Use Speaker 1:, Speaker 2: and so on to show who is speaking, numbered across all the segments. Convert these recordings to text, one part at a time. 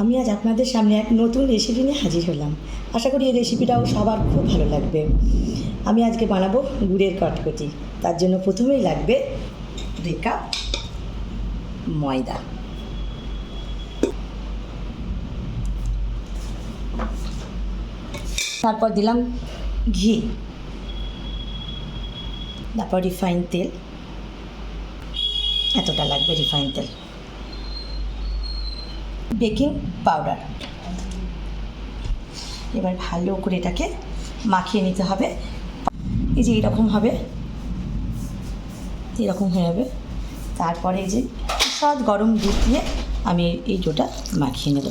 Speaker 1: আমি আজ আপনাদের সামনে এক নতুন রেসিপি নিয়ে হাজির হলাম। আশা করি এই রেসিপিটাও সবার খুব ভালো লাগবে। আমি আজকে বানাবো গুড়ের কটকটি। তার জন্য প্রথমেই লাগবে দুই কাপ ময়দা। তারপর দিলাম ঘি। তারপর রিফাইন তেল। এতটা লাগবে রিফাইন তেল। Baking powder. এবার ভালো করে এটাকে মাখিয়ে নিতে হবে। এই যে এরকম হবে। এরকম হয়ে যাবে। তারপরে এই যে সব গরম দুধ দিয়ে আমি এই ডোটা মাখিয়ে নেব।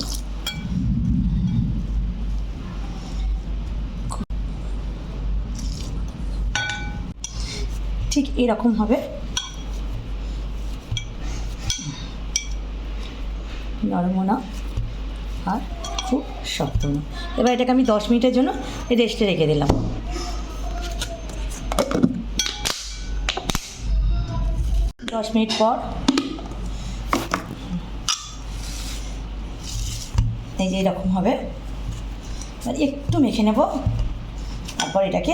Speaker 1: ঠিক এরকম হবে। নরমও না আর খুব শক্ত না। এবার এটাকে আমি দশ মিনিটের জন্য রেস্টে রেখে দিলাম। দশ মিনিট পর এই যে এরকম হবে। এবার একটু মেখে নেব। তারপর এটাকে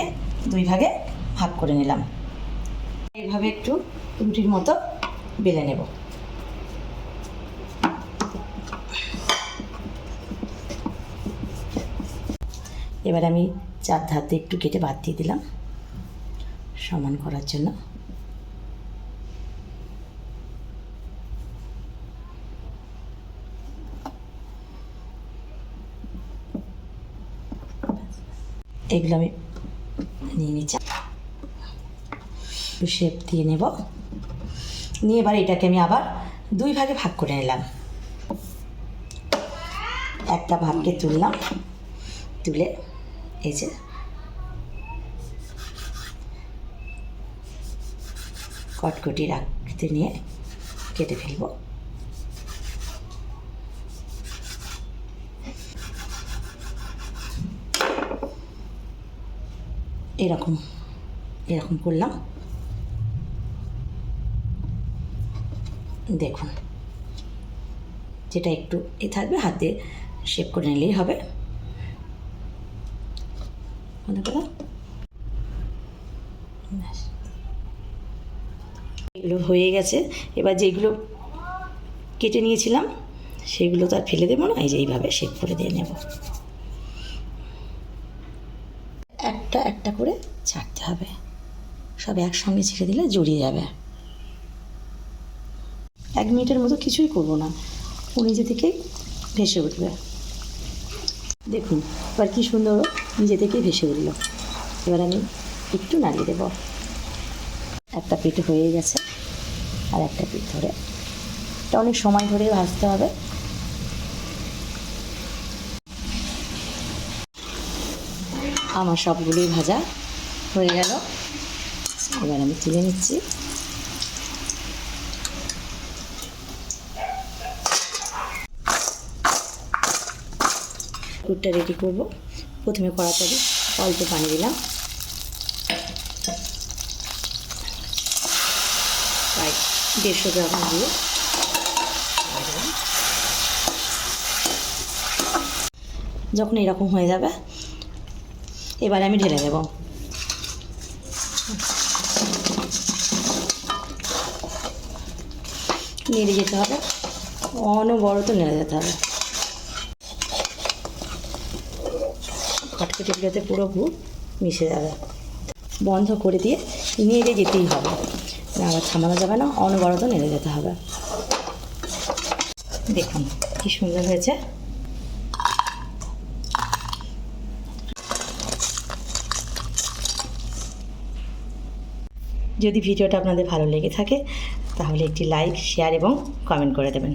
Speaker 1: দুই ভাগে ভাগ করে নিলাম। এইভাবে একটু রুটির মতো বেলে নেব। এবার আমি চার ধার দিয়ে একটু কেটে বাদ দিয়ে দিলাম সমান করার জন্য। এগুলো আমি নিয়ে নিচ্ছি। শেপ দিয়ে নেব। নিয়ে এবার এটাকে আমি আবার দুই ভাগে ভাগ করে নিলাম। একটা ভাগকে তুললাম, তুলে এই যে। কটকটি রাখতে নিয়ে কেটে ফেলব। এরকম এরকম করলাম। দেখুন, যেটা একটু এ থাকবে, হাতে শেপ করে নিলেই হবে। মনে করো এগুলো হয়ে গেছে। এবার যেগুলো কেটে নিয়েছিলাম, সেগুলো তো আর ফেলে দেবো না। এই যে এইভাবে শেপ করে দিয়ে নেব। একটা একটা করে ছাড়তে হবে। সব একসঙ্গে ছেড়ে দিলে জড়িয়ে যাবে। এক মিনিটের মতো কিছুই করব না। ও নিজে থেকেই ভেসে উঠবে। দেখুন, এবার কী সুন্দর নিজে থেকে ভেসে উঠল। এবার আমি একটু নাড়িয়ে দেব। একটা পিঠ হয়ে গেছে আর একটা পিঠ ধরে। এটা অনেক সময় ধরে ভাজতে হবে। আমার সবগুলোই ভাজা হয়ে গেল। এবার আমি তুলে নিচ্ছি। কুটটা রেডি করব। প্রথমে কড়াতে অল্প পানি দিলাম। প্রায় দেড়শো গ্রাম দিয়ে। যখন এরকম হয়ে যাবে, এবার আমি ঢেলে দেব। নেড়ে যেতে হবে। অনবরত নেড়ে যেতে হবে। খটখটিগুলোতে পুরো গুড় মিশে যাবে। বন্ধ করে দিয়ে নেড়ে যেতেই হবে। আবার থামানো যাবে না, অনবরত নেড়ে যেতে হবে। দেখুন কি সুন্দর হয়েছে। যদি ভিডিওটা আপনাদের ভালো লেগে থাকে, তাহলে একটি লাইক শেয়ার এবং কমেন্ট করে দেবেন।